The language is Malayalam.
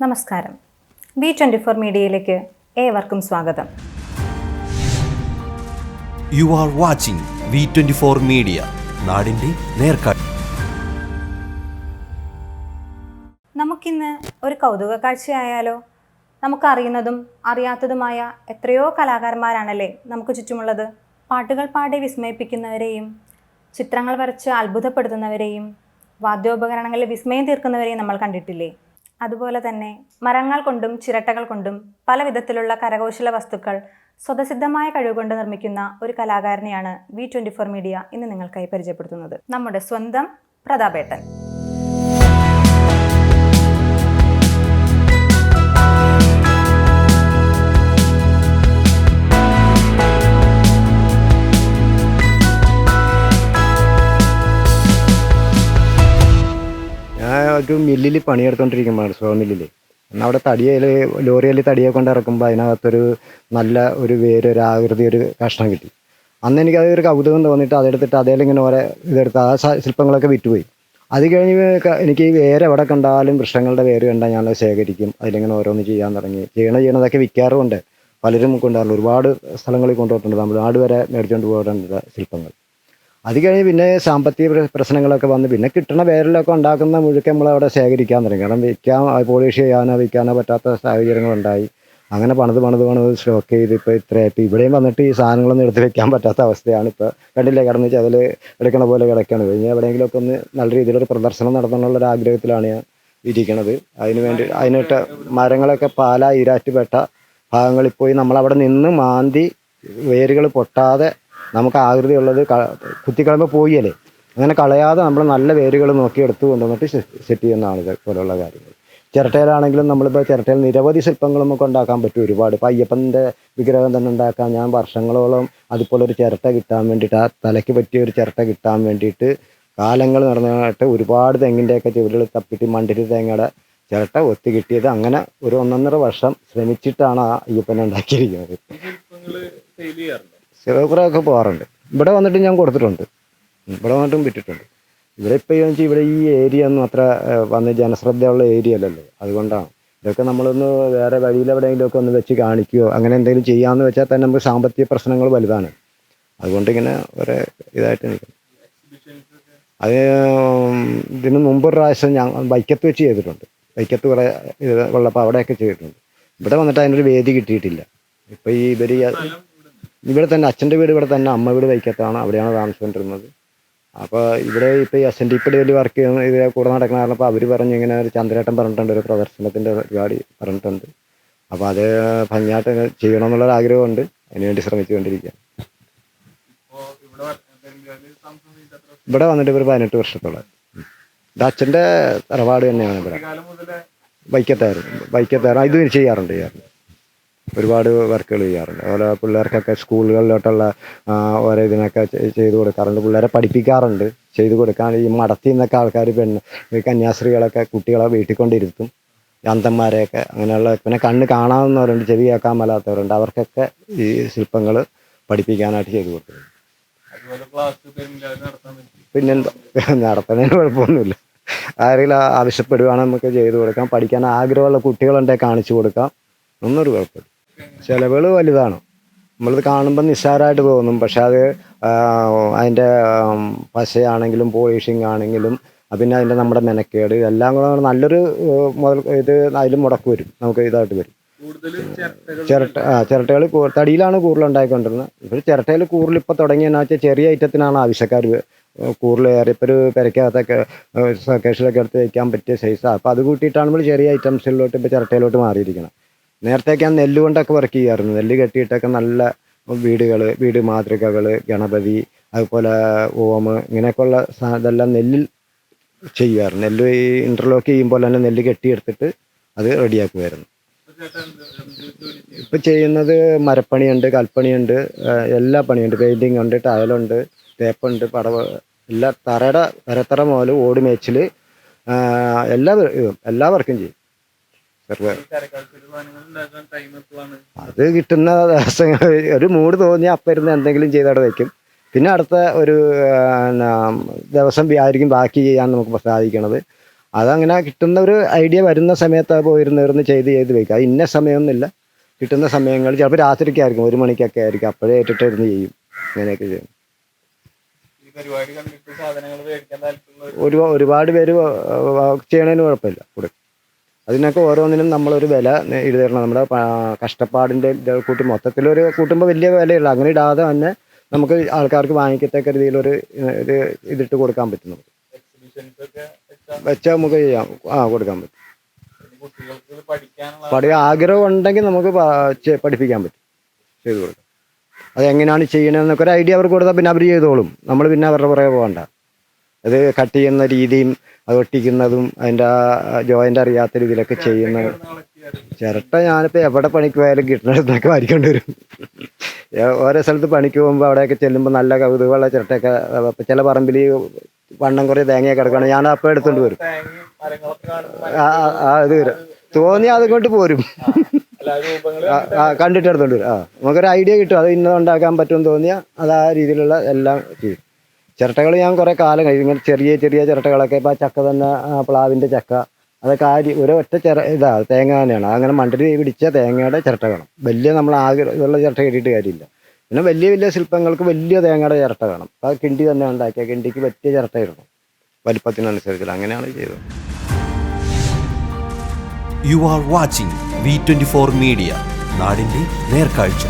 നമസ്കാരം. ബി ട്വന്റി ഫോർ മീഡിയയിലേക്ക് ഏവർക്കും സ്വാഗതം. You are watching V twenty four media നാടിന്റെ നേർക്കാട്ട് നമുക്കിന്ന് ഒരു കൗതുക കാഴ്ചയായാലോ? നമുക്കറിയുന്നതും അറിയാത്തതുമായ എത്രയോ കലാകാരന്മാരാണല്ലേ നമുക്ക് ചുറ്റുമുള്ളത്. പാട്ടുകൾ പാടി വിസ്മയിപ്പിക്കുന്നവരെയും ചിത്രങ്ങൾ വരച്ച് അത്ഭുതപ്പെടുത്തുന്നവരെയും വാദ്യോപകരണങ്ങളിൽ വിസ്മയം തീർക്കുന്നവരെയും നമ്മൾ കണ്ടിട്ടില്ലേ? അതുപോലെ തന്നെ മരങ്ങൾ കൊണ്ടും ചിരട്ടകൾ കൊണ്ടും പല വിധത്തിലുള്ള കരകൗശല വസ്തുക്കൾ സ്വതസിദ്ധമായ കഴിവുകൊണ്ട് നിർമ്മിക്കുന്ന ഒരു കലാകാരനെയാണ് വി ട്വന്റി ഫോർ മീഡിയ ഇന്ന് നിങ്ങൾക്കായി പരിചയപ്പെടുത്തുന്നത്. നമ്മുടെ സ്വന്തം പ്രതാപേട്ടൻ. ഒരു മില്ലിൽ പണിയെടുത്തോണ്ടിരിക്കുമ്പോഴാണ് സോ മില്ലിൽ എന്നാൽ അവിടെ തടിയിൽ ലോറിയിൽ തടിയെ കൊണ്ട് ഇറക്കുമ്പോൾ അതിനകത്തൊരു നല്ല ഒരു വേര് ഒരു ആകൃതി ഒരു കഷ്ണം കിട്ടി. അന്ന് എനിക്ക് അതൊരു കൗതുകം തോന്നിയിട്ട് അതെടുത്തിട്ട് അതേലിങ്ങനെ ഓരോ ഇതെടുത്ത് ആ ശില്പങ്ങളൊക്കെ വിറ്റുപോയി. അത് കഴിഞ്ഞ് എനിക്ക് വേര് എവിടെ കണ്ടാലും വൃക്ഷങ്ങളുടെ വേര് കണ്ടാൽ ഞാൻ ശേഖരിക്കും. അതിലിങ്ങനെ ഓരോന്ന് ചെയ്യാൻ തുടങ്ങി. ചെയ്യണ ചെയ്യണതൊക്കെ വിൽക്കാറുമുണ്ട് പലരും കൊണ്ടുവരുന്നു ഒരുപാട് സ്ഥലങ്ങളിൽ കൊണ്ടുപോയിട്ടുണ്ട്. തമിഴ്നാട് വരെ മേടിച്ചുകൊണ്ട് പോയിട്ടുണ്ട് ശില്പങ്ങൾ. അത് കഴിഞ്ഞ് പിന്നെ സാമ്പത്തിക പ്രശ്നങ്ങളൊക്കെ വന്ന് പിന്നെ കിട്ടുന്ന വേരലൊക്കെ ഉണ്ടാക്കുന്ന മുഴുക്കെ നമ്മൾ അവിടെ ശേഖരിക്കാൻ തുടങ്ങി. കാരണം വിൽക്കാൻ പോളിഷ് ചെയ്യാനോ വിൽക്കാനോ പറ്റാത്ത സാഹചര്യങ്ങളുണ്ടായി. അങ്ങനെ പണിത് പണിത് പണിത് സ്റ്റോക്ക് ചെയ്ത് ഇപ്പോൾ ഇത്രയായിട്ട്. ഇവിടെയും വന്നിട്ട് ഈ സാധനങ്ങളൊന്നും എടുത്ത് വെക്കാൻ പറ്റാത്ത അവസ്ഥയാണ് ഇപ്പോൾ കണ്ടില്ലേ കിടന്ന് ചതിൽ എടുക്കണ പോലെ കിടക്കണത്. ഇനി എവിടെയെങ്കിലുമൊക്കെ ഒന്ന് നല്ല രീതിയിലൊരു പ്രദർശനം നടത്തണമെന്നുള്ള ഒരു ആഗ്രഹത്തിലാണ് ഞാൻ ഇരിക്കണത്. അതിന് വേണ്ടി അതിനിട്ട് മരങ്ങളൊക്കെ പാല ഈരാറ്റുപേട്ട ഭാഗങ്ങളിൽ പോയി നമ്മളവിടെ നിന്ന് മാന്തി വേരുകൾ പൊട്ടാതെ നമുക്ക് ആകൃതിയുള്ളത് ക- കുത്തിക്കളയുമ്പോൾ പോയല്ലേ? അങ്ങനെ കളയാതെ നമ്മൾ നല്ല വേരുകൾ നോക്കി എടുത്ത് കൊണ്ടുവന്നിട്ട് സെറ്റ് ചെയ്യുന്ന ഇത് പോലുള്ള കാര്യങ്ങൾ. ചിരട്ടയിലാണെങ്കിലും നമ്മളിപ്പോൾ ചിരട്ടയിൽ നിരവധി ശില്പങ്ങൾ നമുക്ക് ഉണ്ടാക്കാൻ പറ്റും ഒരുപാട്. ഇപ്പം അയ്യപ്പന്റെ വിഗ്രഹം തന്നെ ഉണ്ടാക്കാൻ ഞാൻ വർഷങ്ങളോളം അതുപോലെ ഒരു ചിരട്ട കിട്ടാൻ വേണ്ടിയിട്ട് ആ തലയ്ക്ക് പറ്റിയ ഒരു ചിരട്ട കിട്ടാൻ വേണ്ടിയിട്ട് കാലങ്ങൾ നടന്നിട്ട് ഒരുപാട് തെങ്ങിന്റെയൊക്കെ ചുവരുകൾ തപ്പിട്ട് മണ്ടിരി തേങ്ങയുടെ ചിരട്ട ഒത്തി കിട്ടിയത് അങ്ങനെ ഒരു ഒന്നൊന്നര വർഷം ശ്രമിച്ചിട്ടാണ് ആ അയ്യപ്പനെ ഉണ്ടാക്കിയിരിക്കുന്നത്. കുറേയൊക്കെ പോകാറുണ്ട്. ഇവിടെ വന്നിട്ട് ഞാൻ കൊടുത്തിട്ടുണ്ട്. ഇവിടെ വന്നിട്ടും വിറ്റിട്ടുണ്ട്. ഇവിടെ ഇപ്പോൾ വെച്ചാൽ ഇവിടെ ഈ ഏരിയ ഒന്നും അത്ര വന്ന് ജനശ്രദ്ധയുള്ള ഏരിയ അല്ലല്ലോ. അതുകൊണ്ടാണ്. ഇതൊക്കെ നമ്മളൊന്ന് വേറെ വഴിയിൽ എവിടെയെങ്കിലുമൊക്കെ ഒന്ന് വെച്ച് കാണിക്കുകയോ അങ്ങനെ എന്തെങ്കിലും ചെയ്യാമെന്ന് വെച്ചാൽ തന്നെ നമുക്ക് സാമ്പത്തിക പ്രശ്നങ്ങൾ വലുതാണ്. അതുകൊണ്ടിങ്ങനെ ഒരു ഇതായിട്ട് നിൽക്കും അത് ഇതിന് മുമ്പ് ഒരു പ്രാവശ്യം ഞാൻ വൈക്കത്ത് വെച്ച് ചെയ്തിട്ടുണ്ട്. വൈക്കത്ത് കുറേ ഇത് ഉള്ളപ്പോൾ അവിടെയൊക്കെ ചെയ്തിട്ടുണ്ട്. ഇവിടെ വന്നിട്ട് അതിനൊരു വേദി കിട്ടിയിട്ടില്ല. ഇപ്പം ഈ ഇവർ ഇവിടെ തന്നെ അച്ഛന്റെ വീട് ഇവിടെ തന്നെ അമ്മ വീട് വൈക്കത്താണ് അവിടെയാണ് താമസിച്ചുകൊണ്ടിരുന്നത്. അപ്പോൾ ഇവിടെ ഇപ്പോൾ ഈ എസ് എൻ വലിയ വർക്ക് ചെയ്യുന്ന ഇത് കൂടെ നടക്കുന്ന കാരണം അപ്പോൾ അവർ പറഞ്ഞു ഇങ്ങനെ ഒരു ചന്ദ്രേട്ടൻ പറഞ്ഞിട്ടുണ്ട് ഒരു പ്രദർശനത്തിന്റെ പരിപാടി പറഞ്ഞിട്ടുണ്ട്. അപ്പോൾ അത് ഭംഗിയായിട്ട് ചെയ്യണം ചെയ്യണമെന്നുള്ളൊരു ആഗ്രഹമുണ്ട്. അതിനുവേണ്ടി ശ്രമിച്ചുകൊണ്ടിരിക്കുക ഇവിടെ വന്നിട്ട് ഒരു പതിനെട്ട് വർഷത്തോളം. ഇത് അച്ഛന്റെ തറവാട് തന്നെയാണ് ഇവിടെ. വൈക്കത്തായിരുന്നു. വൈക്കത്തായിരുന്നു. ഇത് ചെയ്യാറുണ്ട് ചെയ്യാറുണ്ട്. ഒരുപാട് വർക്കുകൾ ചെയ്യാറുണ്ട്. അതുപോലെ പിള്ളേർക്കൊക്കെ സ്കൂളുകളിലോട്ടുള്ള ഓരോ ഇതിനൊക്കെ ചെയ്ത് കൊടുക്കാറുണ്ട്. പിള്ളേരെ പഠിപ്പിക്കാറുണ്ട്. ചെയ്ത് കൊടുക്കാൻ ഈ മടത്തിൽ നിന്നൊക്കെ ആൾക്കാർ പെണ്ണ് ഈ കന്യാസ്ത്രീകളൊക്കെ കുട്ടികളെ വീട്ടിൽ കൊണ്ടിരുത്തും. അന്തന്മാരെയൊക്കെ അങ്ങനെയുള്ള പിന്നെ കണ്ണ് കാണാവുന്നവരുണ്ട് ചെവി കേൾക്കാൻ മേലാത്തവരുണ്ട്. അവർക്കൊക്കെ ഈ ശില്പങ്ങൾ പഠിപ്പിക്കാനായിട്ട് ചെയ്തു കൊടുക്കും പിന്നെന്താ? നടത്തുന്നതിന് കുഴപ്പമൊന്നുമില്ല. ആരെങ്കിലും ആവശ്യപ്പെടുകയാണെങ്കിൽ നമുക്ക് ചെയ്തു കൊടുക്കാം. പഠിക്കാൻ ആഗ്രഹമുള്ള കുട്ടികളുണ്ടെങ്കിൽ കാണിച്ചു കൊടുക്കാം. ഒന്നൊരു കുഴപ്പമില്ല. ചിലവുകൾ വലുതാണ്. നമ്മളത് കാണുമ്പോൾ നിസ്സാരമായിട്ട് തോന്നും. പക്ഷെ അത് അതിന്റെ പശയാണെങ്കിലും പോളിഷിങ് ആണെങ്കിലും പിന്നെ അതിന്റെ നമ്മുടെ മെനക്കേട് എല്ലാം കൂടെ നല്ലൊരു മുതൽ ഇത് അതിൽ മുടക്ക് വരും. നമുക്ക് ഇതായിട്ട് വരും. ചിരട്ട ആ ചിരട്ടകൾ തടിയിലാണ് കൂടുതൽ ഉണ്ടായിക്കൊണ്ടിരുന്നത്. ഇപ്പോൾ ചിരട്ടയിൽ കൂടുതൽ ഇപ്പോൾ തുടങ്ങിയെന്ന് വെച്ചാൽ ചെറിയ ഐറ്റത്തിനാണ് ആവശ്യക്കാർ കൂറിൽ ഏറെ ഇപ്പോൾ ഒരു പെരക്കകത്തൊക്കെ കേസിലൊക്കെ എടുത്ത് വയ്ക്കാൻ പറ്റിയ സൈസാണ് അപ്പോൾ അത് കൂട്ടിയിട്ടാണ് നമ്മൾ ചെറിയ ഐറ്റംസിലോട്ട് ഇപ്പോൾ ചിരട്ടയിലോട്ട് മാറിയിരിക്കണം നേരത്തെയൊക്കെ ഞാൻ നെല്ല് കൊണ്ടൊക്കെ വർക്ക് ചെയ്യാറുണ്ട് നെല്ല് കെട്ടിയിട്ടൊക്കെ നല്ല വീടുകൾ വീട് മാതൃകകൾ ഗണപതി അതുപോലെ ഓമ് ഇങ്ങനെയൊക്കെയുള്ള ഇതെല്ലാം നെല്ലിൽ ചെയ്യാറ് നെല്ല് ഈ ഇന്റർലോക്ക് ചെയ്യുമ്പോൾ തന്നെ നെല്ല് കെട്ടിയെടുത്തിട്ട് അത് റെഡിയാക്കുമായിരുന്നു ഇപ്പം ചെയ്യുന്നത് മരപ്പണിയുണ്ട് കൽപ്പണിയുണ്ട് എല്ലാ പണിയുണ്ട്. പെയിന്റിങ് ഉണ്ട് ടയലുണ്ട് തേപ്പുണ്ട് പടവ് എല്ലാ തറയുടെ തരത്തറ മുതൽ ഓട് മേച്ചിൽ എല്ലാ എല്ലാ വർക്കും ചെയ്യും. അത് കിട്ടുന്ന ദിവസങ്ങൾ ഒരു മൂഡ് തോന്നി അപ്പരുന്ന് എന്തെങ്കിലും ചെയ്തവിടെ വയ്ക്കും പിന്നെ അടുത്ത ഒരു ദിവസം ആയിരിക്കും ബാക്കി ചെയ്യാൻ നമുക്ക് സാധിക്കണത്. അതങ്ങനെ കിട്ടുന്ന ഒരു ഐഡിയ വരുന്ന സമയത്ത് പോയിരുന്നിരുന്ന് ചെയ്ത് ചെയ്ത് വെക്കുക അത് ഇന്ന സമയമൊന്നുമില്ല. കിട്ടുന്ന സമയങ്ങളിൽ ചിലപ്പോൾ രാത്രിക്ക് ആയിരിക്കും ഒരു മണിക്കൊക്കെ ആയിരിക്കും. അപ്പോഴേ ഏറ്റിട്ട് ഇരുന്ന് ചെയ്യും. അങ്ങനെയൊക്കെ ചെയ്യും. ഒരു ഒരുപാട് പേര് ചെയ്യണതിന് കുഴപ്പമില്ല. കൊടുക്കും അതിനൊക്കെ ഓരോന്നിനും നമ്മളൊരു വില എഴുതണം നമ്മുടെ കഷ്ടപ്പാടിന്റെ ഇത് കൂട്ടി മൊത്തത്തിലൊരു കൂട്ടുമ്പോൾ വലിയ വിലയുള്ളൂ അങ്ങനെ ഇടാതെ തന്നെ നമുക്ക് ആൾക്കാർക്ക് വാങ്ങിക്കത്തക്ക രീതിയിലൊരു ഇത് ഇതിട്ട് കൊടുക്കാൻ പറ്റും നമുക്ക് വെച്ചാൽ നമുക്ക് ചെയ്യാം. ആ കൊടുക്കാൻ പറ്റും. പഠിക്കാൻ ആഗ്രഹം ഉണ്ടെങ്കിൽ നമുക്ക് പഠിപ്പിക്കാൻ പറ്റും. ചെയ്തു കൊടുക്കാം. അത് എങ്ങനെയാണ് ചെയ്യണമെന്നൊക്കെ ഒരു ഐഡിയ അവർക്ക് കൊടുത്താൽ പിന്നെ അവർ ചെയ്തോളും. നമ്മൾ പിന്നെ അവരുടെ പുറകെ പോകണ്ട. അത് കട്ട് ചെയ്യുന്ന രീതിയും അത് ഒട്ടിക്കുന്നതും അതിന്റെ ആ ജോയിന്റ് അറിയാത്ത രീതിയിലൊക്കെ ചെയ്യുന്നത് ചിരട്ട ഞാനിപ്പോൾ എവിടെ പണിക്ക് പോയാലും കിട്ടുന്നിടത്തൊക്കെ വാരിക്കൊണ്ട് വരും. ഓരോ സ്ഥലത്ത് പണിക്ക് പോകുമ്പോൾ അവിടെയൊക്കെ ചെല്ലുമ്പോൾ നല്ല കൗതുകമുള്ള ചിരട്ടയൊക്കെ അപ്പം ചില പറമ്പിൽ വണ്ണം കുറേ തേങ്ങയൊക്കെ കിടക്കുകയാണ് ഞാൻ അപ്പോൾ എടുത്തുകൊണ്ട് വരും. ആ ഇത് വരും. തോന്നി അതുകൊണ്ട് പോരും. ആ കണ്ടിട്ട് എടുത്തോണ്ട് വരും. ആ നമുക്കൊരു ഐഡിയ കിട്ടും. അത് ഇന്നത് ഉണ്ടാക്കാൻ പറ്റുമെന്ന് തോന്നിയാൽ അത് ആ രീതിയിലുള്ള എല്ലാം ചെയ്യും. ചിരട്ടകൾ ഞാൻ കുറേ കാലം കഴിഞ്ഞു. ഇങ്ങനെ ചെറിയ ചെറിയ ചിരട്ടകളൊക്കെ ഇപ്പോൾ ചക്ക തന്നെ പ്ലാവിന്റെ ചക്ക അതൊക്കെ ആ ഒരു ഒറ്റ ചിര ഇതാ തേങ്ങ തന്നെയാണ്. അങ്ങനെ മണ്ടരി പിടിച്ച തേങ്ങയുടെ ചിരട്ട വലിയ നമ്മൾ ആകെ ഇതുള്ള ചിരട്ട കിട്ടിയിട്ട് കാര്യമില്ല. പിന്നെ വലിയ വലിയ ശില്പങ്ങൾക്ക് വലിയ തേങ്ങയുടെ ചിരട്ട വേണം. ആ കിണ്ടി തന്നെ ഉണ്ടാക്കിയ കിണ്ടിക്ക് പറ്റിയ ചിരട്ട ഇടണം വലിപ്പത്തിനനുസരിച്ചില്ല അങ്ങനെയാണ് ചെയ്തത്. You are watching V twenty four media നാടിന്റെ നേർക്കാഴ്ച.